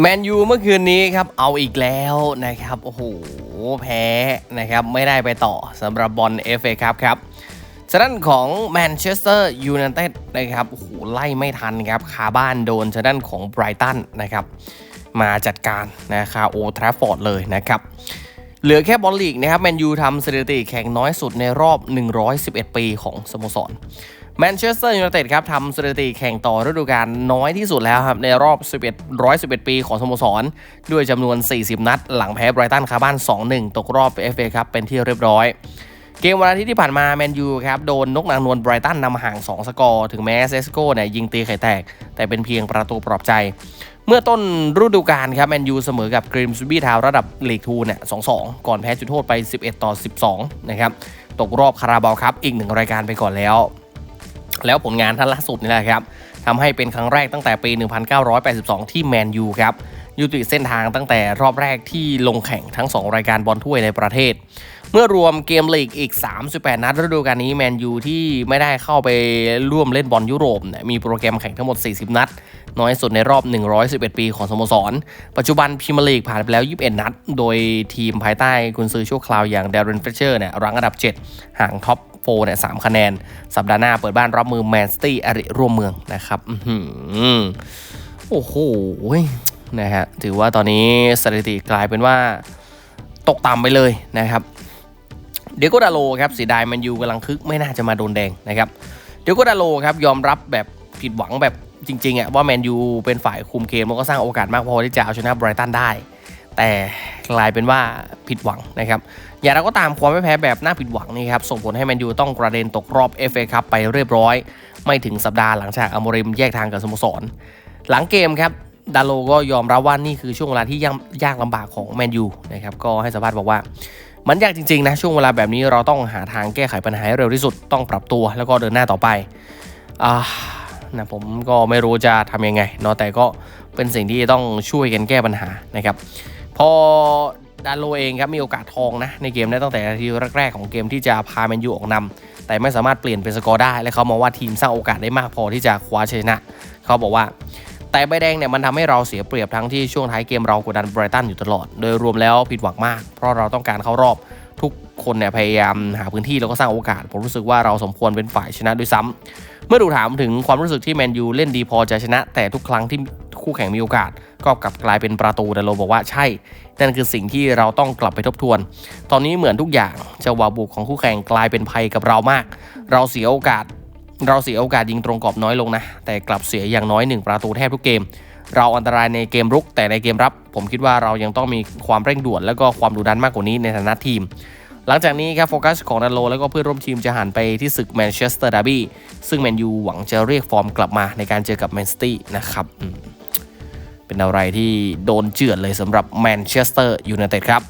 แมนยูเมื่อคืนนี้ครับเอาอีกแล้วนะครับโอ้โหแพ้นะครับไม่ได้ไปต่อสำหรับบอลเอฟเอครับครับฉะนั้นของแมนเชสเตอร์ยูไนเต็ดนะครับโอ้โหไล่ไม่ทันครับคาบ้านโดนฉะนั้นของไบรตันนะครับมาจัดการนะครับโอทราฟอร์ดเลยนะครับเหลือแค่บอลลีกนะครับแมนยูทำสถิติแข่งน้อยสุดในรอบ 111 ปีของสโมสร แมนเชสเตอร์ยูไนเต็ดครับทำสถิติแข่งต่อฤดูกาลน้อยที่สุดแล้วครับ ในรอบ 11 111 ปีของสโมสร ด้วยจำนวน 40 นัด หลังแพ้ไบรตันคาบ้าน 2-1 ตกรอบ FA ครับเป็นที่เรียบร้อย เกมวันอาทิตย์ที่ผ่านมาแมนยูครับโดนนกนางนวลไบรตันนำห่าง 2 สกอร์ ถึงแม้เซสโก้เนี่ยยิงตีไข่แตก แต่เป็นเพียงประตูปลอบใจ เมื่อต้นฤดูกาลครับแมนยูเสมอกับกรีมสบี้ทาวระดับลีกทูเนี่ย2-2 ก่อนแพ้จุดโทษไป 11 ต่อ 12 นะครับตกรอบคาราบาวครับอีกหนึ่งรายการไปก่อนแล้ว แล้วผลงานท่านล่าสุดนี่แหละครับทำให้เป็นครั้งแรกตั้งแต่ปี 1982 ที่แมนยูครับยุติเส้นทางตั้งแต่รอบแรกที่ลงแข่งทั้ง 2 รายการบอลถ้วยในประเทศ เมื่อรวมเกมลีกอีก 38 นัดฤดูกาลนี้แมนยูที่ไม่ได้เข้าไปร่วมเล่นบอลยุโรปมีโปรแกรมแข่งทั้งหมด 40 นัด น้อยสุดในรอบ 111 ปีของสโมสร ปัจจุบันพรีเมียร์ลีกผ่านไปแล้ว 21 นัด โดยทีมภายใต้กุนซือชั่วคราวอย่างเดรนเฟเชอร์เนี่ยรั้งอันดับ 7 ห่างท็อป โฟเนี่ยสคะแนน สัปดาห์หน้าเปิดบ้านรับมือแมนสตี้อริร่วมเมืองนะครับโอ้โหนะฮะถือว่าตอนนี้สถิติกลายเป็นว่าตกต่ำไปเลยนะครับ เดียโกดาโลครับสีดายแมนยูกำลังคึกไม่น่าจะมาโดนแดงนะครับ เดียโกดาโลครับยอมรับแบบผิดหวังแบบจริงๆอะว่าแมนยูเป็นฝ่ายคุมเกมแล้วก็สร้างโอกาสมากพอที่จะเอาชนะไบรตันได้ แต่ กลายเป็นว่าผิดหวังนะครับ อย่างไรก็ตามความไม่แพ้แบบน่าผิดหวังนี่ครับส่งผลให้แมนยูต้องกระเด็นตกรอบ FA ครับไปเรียบร้อย ไม่ถึงสัปดาห์หลังจากอโมริมแยกทางกับสโมสร หลังเกมครับดาโลก็ยอมรับว่านี่คือช่วงเวลาที่ยากยากลำบากของแมนยูนะครับก็ให้สัมภาษณ์บอกว่า มันยากจริงๆนะช่วงเวลาแบบนี้เราต้องหาทางแก้ไขปัญหาให้เร็วที่สุดต้องปรับตัว แล้วก็เดินหน้าต่อไปอ่านะผมก็ไม่รู้จะทำยังไงเนาะแต่ก็เป็นสิ่งที่ต้องช่วยกันแก้ปัญหานะครับ พอดาโลเองครับมีโอกาสทองนะในเกมได้ตั้งแต่นาทีแรกๆของเกมที่จะพาแมนยูออกนำแต่ไม่สามารถเปลี่ยนเป็นสกอร์ได้ และเขามองว่าทีมสร้างโอกาสได้มากพอที่จะคว้าชัยชนะ เขาบอกว่า แต่ใบแดงเนี่ยมันทำให้เราเสียเปรียบทั้งที่ช่วงท้ายเกมเรากดดันไบรตันอยู่ตลอด โดยรวมแล้วผิดหวังมาก เพราะเราต้องการเข้ารอบทุกคนเนี่ยพยายามหาพื้นที่แล้วก็สร้างโอกาส ผมรู้สึกว่าเราสมควรเป็นฝ่ายชนะด้วยซ้ำเมื่อถูกถามถึงความรู้สึกที่แมนยูเล่นดีพอจะชนะ แต่ทุกครั้งที่ คู่แข่งมีโอกาส ก็กลับกลายเป็นประตูดาโลบอกว่าใช่ นั่นคือสิ่งที่เราต้องกลับไปทบทวน ตอนนี้เหมือนทุกอย่างจังหวะบุกของคู่แข่งกลายเป็นภัยกับเรามาก เราเสียโอกาส เราเสียโอกาสยิงตรงกรอบน้อยลงนะ แต่กลับเสียอย่างน้อยหนึ่งประตูแทบทุกเกม เราอันตรายในเกมรุก แต่ในเกมรับ ผมคิดว่าเรายังต้องมีความเร่งด่วน แล้วก็ความดุดันมากกว่านี้ในฐานะทีมหลังจากนี้ครับโฟกัสของดันโล แล้วก็เพื่อนร่วมทีมจะหันไปที่ศึกแมนเชสเตอร์ดาร์บี้ซึ่งแมนยูหวังจะเรียกฟอร์มกลับมาในการเจอกับแมนซิตี้นะครับ เป็นอะไรที่โดนเจือดเลยสำหรับแมนเชสเตอร์ยูไนเต็ดครับ